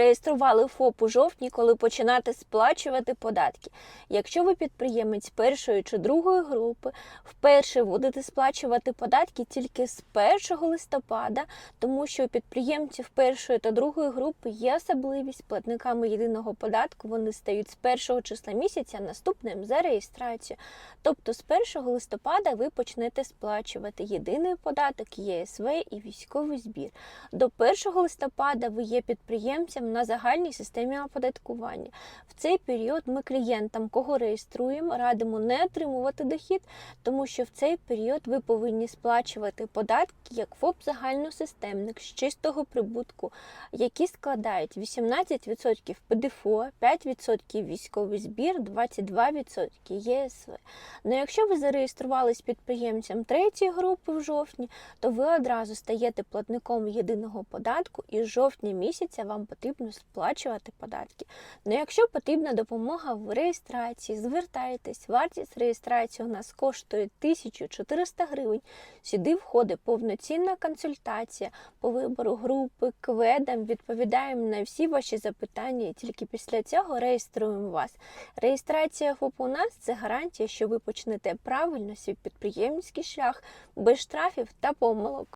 Реєстрували ФОП у жовтні, коли починати сплачувати податки. Якщо ви підприємець першої чи другої групи, вперше будете сплачувати податки тільки з 1 листопада, тому що у підприємців першої та другої групи є особливість платниками єдиного податку. Вони стають з першого числа місяця наступним за реєстрацію. Тобто з 1 листопада ви почнете сплачувати єдиний податок, ЄСВ і військовий збір. До 1 листопада ви є підприємцем на загальній системі оподаткування. В цей період ми клієнтам, кого реєструємо, радимо не отримувати дохід, тому що в цей період ви повинні сплачувати податки як ФОП загальносистемник з чистого прибутку, які складають 18% ПДФО, 5% військовий збір, 22% ЄСВ. Ну якщо ви зареєструвались підприємцем третьої групи в жовтні, то ви одразу стаєте платником єдиного податку, і з жовтня місяця вам потрібно сплачувати податки. Ну якщо потрібна допомога в реєстрації, звертайтесь. Вартість реєстрації у нас коштує 1400 гривень. Сюди входить повноцінна консультація по вибору групи, кведам, відповідаємо на всі ваші запитання, і тільки після цього реєструємо вас. Реєстрація ФОП у нас це гарантія, що ви почнете правильно свій підприємницький шлях без штрафів та помилок.